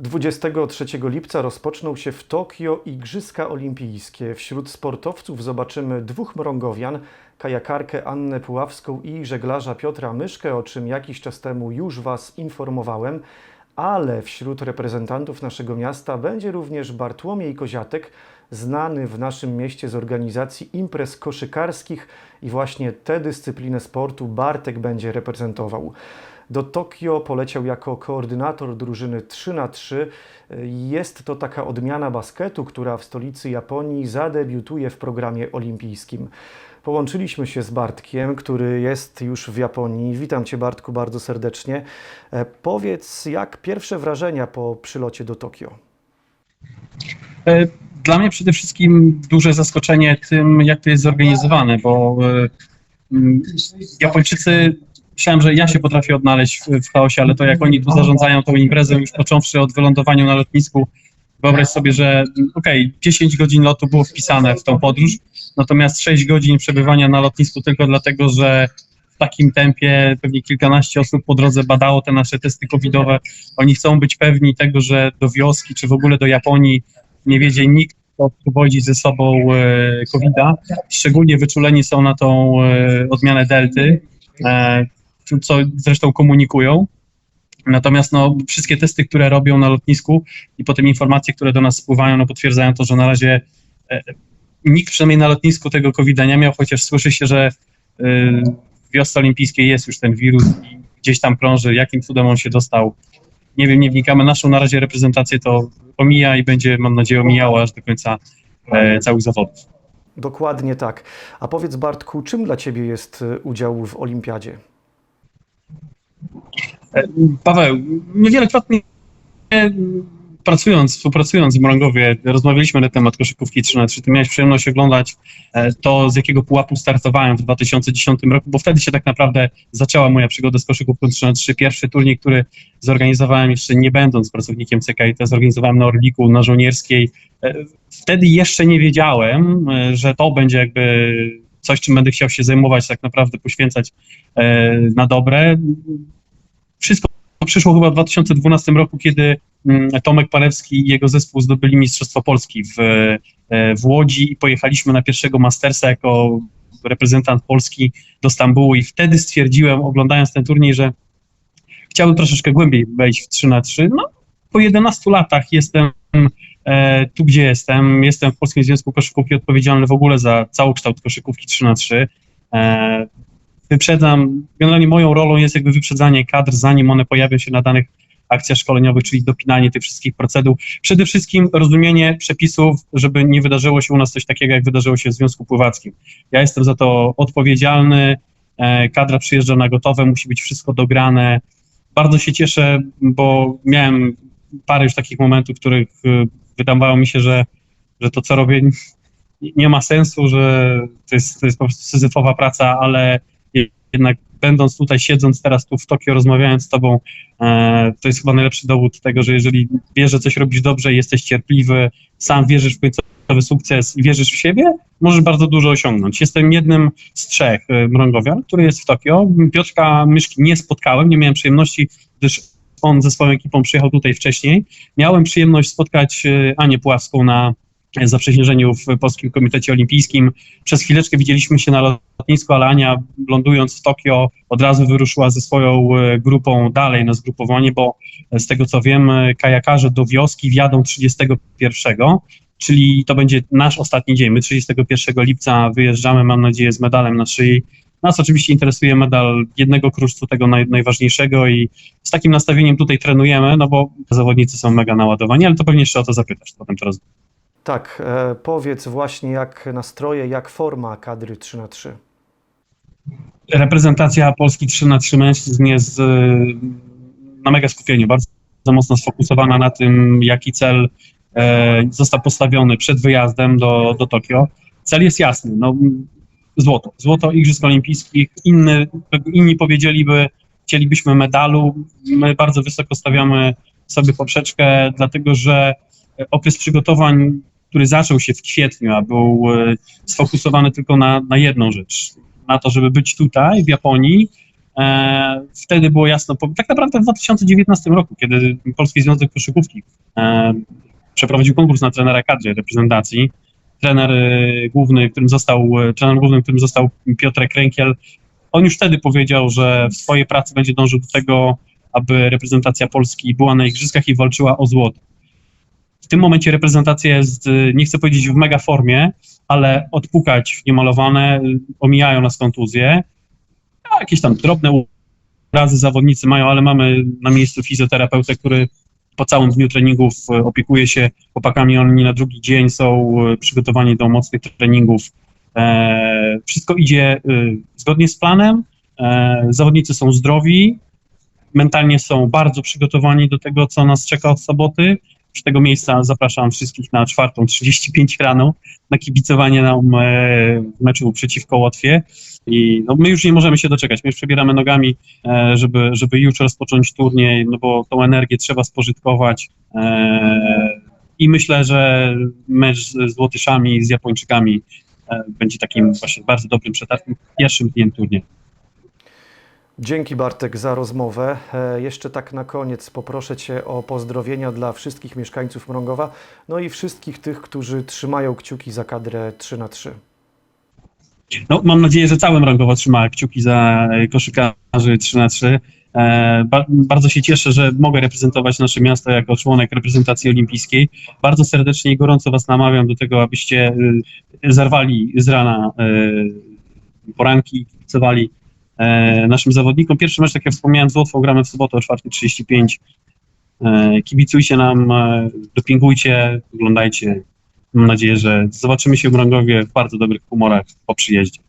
23 lipca rozpoczną się w Tokio Igrzyska Olimpijskie. Wśród sportowców zobaczymy dwóch mrągowian, kajakarkę Annę Puławską i żeglarza Piotra Myszkę, o czym jakiś czas temu już Was informowałem, ale wśród reprezentantów naszego miasta będzie również Bartłomiej Koziatek, znany w naszym mieście z organizacji imprez koszykarskich i właśnie tę dyscyplinę sportu Bartek będzie reprezentował. Do Tokio poleciał jako koordynator drużyny 3 na 3 Jest to taka odmiana basketu, która w stolicy Japonii zadebiutuje w programie olimpijskim. Połączyliśmy się z Bartkiem, który jest już w Japonii. Witam Cię Bartku bardzo serdecznie. E, Powiedz, jak pierwsze wrażenia po przylocie do Tokio? Dla mnie przede wszystkim duże zaskoczenie tym, jak to jest zorganizowane, bo mm, Japończycy, myślałem, że ja się potrafię odnaleźć w, w chaosie, ale to jak oni tu zarządzają tą imprezą, już począwszy od wylądowania na lotnisku, wyobraź sobie, że okej, okay, 10 godzin lotu było wpisane w tą podróż, natomiast 6 godzin przebywania na lotnisku tylko dlatego, że w takim tempie pewnie kilkanaście osób po drodze badało te nasze testy covidowe. Oni chcą być pewni tego, że do wioski czy w ogóle do Japonii nie wiedzie nikt, kto powodzi ze sobą e, COVID-a. Szczególnie wyczuleni są na tą e, odmianę delty, e, co zresztą komunikują. Natomiast no, wszystkie testy, które robią na lotnisku i potem informacje, które do nas spływają, no, potwierdzają to, że na razie nikt przynajmniej na lotnisku tego COVID-a nie miał, chociaż słyszy się, że w wiosce olimpijskiej jest już ten wirus i gdzieś tam krąży, jakim cudem on się dostał. Nie wiem, nie wnikamy. Naszą na razie reprezentację to omija i będzie, mam nadzieję, omijało aż do końca e, całych zawodów. Dokładnie tak. A powiedz Bartku, czym dla Ciebie jest e, udział w olimpiadzie? E, Paweł, wielokrotnie pracując, współpracując w Mrągowie, rozmawialiśmy na temat koszykówki 3 na 3 Ty miałeś przyjemność oglądać to, z jakiego pułapu startowałem w 2010 roku, bo wtedy się tak naprawdę zaczęła moja przygoda z koszykówką 3 na 3 Pierwszy turniej, który zorganizowałem jeszcze nie będąc pracownikiem CKIT, zorganizowałem na Orliku, na Żołnierskiej. Wtedy jeszcze nie wiedziałem, że to będzie jakby coś, czym będę chciał się zajmować, tak naprawdę poświęcać na dobre. Wszystko przyszło chyba w 2012 roku, kiedy Tomek Palewski i jego zespół zdobyli Mistrzostwo Polski w, w Łodzi i pojechaliśmy na pierwszego Mastersa jako reprezentant Polski do Stambułu i wtedy stwierdziłem, oglądając ten turniej, że chciałbym troszeczkę głębiej wejść w 3 na 3 No, po 11 latach jestem e, tu, gdzie jestem. Jestem w Polskim Związku Koszykówki odpowiedzialny w ogóle za całokształt koszykówki 3 na 3 e, Wyprzedzam, generalnie moją rolą jest jakby wyprzedzanie kadr, zanim one pojawią się na danych akcjach szkoleniowych, czyli dopinanie tych wszystkich procedur. Przede wszystkim rozumienie przepisów, żeby nie wydarzyło się u nas coś takiego, jak wydarzyło się w Związku Pływackim. Ja jestem za to odpowiedzialny, kadra przyjeżdża na gotowe, musi być wszystko dograne. Bardzo się cieszę, bo miałem parę już takich momentów, w których wydawało mi się, że, że to, co robię, nie ma sensu, że to jest, to jest po prostu syzyfowa praca, ale jednak będąc tutaj, siedząc teraz tu w Tokio, rozmawiając z tobą, e, to jest chyba najlepszy dowód tego, że jeżeli wiesz, że coś robisz dobrze, jesteś cierpliwy, sam wierzysz w końcowy sukces i wierzysz w siebie, możesz bardzo dużo osiągnąć. Jestem jednym z trzech e, mrągowian, który jest w Tokio. Piotrka Myszki nie spotkałem, nie miałem przyjemności, gdyż on ze swoją ekipą przyjechał tutaj wcześniej. Miałem przyjemność spotkać e, Anię Puławską na zaprzysiężeniu w Polskim Komitecie Olimpijskim. Przez chwileczkę widzieliśmy się na lotnisku, ale Ania lądując w Tokio od razu wyruszyła ze swoją grupą dalej na zgrupowanie, bo z tego co wiem, kajakarze do wioski wjadą 31, czyli to będzie nasz ostatni dzień. My 31 lipca wyjeżdżamy, mam nadzieję, z medalem na szyi. Nas oczywiście interesuje medal jednego kruszcu, tego naj, najważniejszego i z takim nastawieniem tutaj trenujemy, no bo zawodnicy są mega naładowani, ale to pewnie jeszcze o to zapytasz, potem to roz... Tak, e, powiedz właśnie jak nastroje, jak forma kadry 3 na 3 Reprezentacja Polski 3 na 3 mężczyzn jest na mega skupieniu, bardzo mocno sfokusowana na tym, jaki cel e, został postawiony przed wyjazdem do, do Tokio. Cel jest jasny, no, złoto, złoto Igrzysk Olimpijskich, Inny, inni powiedzieliby, chcielibyśmy medalu, my bardzo wysoko stawiamy sobie poprzeczkę, dlatego że okres przygotowań, który zaczął się w kwietniu, a był sfokusowany tylko na, na jedną rzecz, na to, żeby być tutaj, w Japonii, E, wtedy było jasno, tak naprawdę w 2019 roku, kiedy Polski Związek Koszykówki e, przeprowadził konkurs na trenera kadry reprezentacji, trener e, główny, którym został, e, trenerem głównym, którym został Piotrek Rękiel, on już wtedy powiedział, że w swojej pracy będzie dążył do tego, aby reprezentacja Polski była na igrzyskach i walczyła o złoto. W tym momencie reprezentacja jest, nie chcę powiedzieć w mega formie, ale odpukać w niemalowane, omijają nas kontuzje. A jakieś tam drobne urazy zawodnicy mają, ale mamy na miejscu fizjoterapeutę, który po całym dniu treningów opiekuje się chłopakami. Oni na drugi dzień są y, przygotowani do mocnych treningów. E, wszystko idzie y, zgodnie z planem. E, zawodnicy są zdrowi, mentalnie są bardzo przygotowani do tego, co nas czeka od soboty. Z tego miejsca zapraszam wszystkich na 4.35 rano na kibicowanie nam e, w meczu przeciwko Łotwie. I no, my już nie możemy się doczekać. My już przebieramy nogami, e, żeby, żeby już rozpocząć turniej, no bo tą energię trzeba spożytkować. E, I myślę, że mecz z Łotyszami, z Japończykami będzie takim właśnie bardzo dobrym przetargiem, pierwszym dniem turnieju. Dzięki Bartek za rozmowę. E, Jeszcze tak na koniec poproszę Cię o pozdrowienia dla wszystkich mieszkańców Mrągowa, no i wszystkich tych, którzy trzymają kciuki za kadrę 3 na 3 No, mam nadzieję, że całym rangowo trzyma kciuki za e, koszykarzy 3 na 3 E, ba, bardzo się cieszę, że mogę reprezentować nasze miasto jako członek reprezentacji olimpijskiej. Bardzo serdecznie i gorąco Was namawiam do tego, abyście y, zerwali z rana poranki, kibicowali e, naszym zawodnikom. Pierwszy mecz, tak jak wspomniałem, z Łotwą gramy w sobotę o 4.35. E, kibicujcie nam, e, dopingujcie, oglądajcie. Mam nadzieję, że zobaczymy się w Mrągowie w bardzo dobrych humorach po przyjeździe.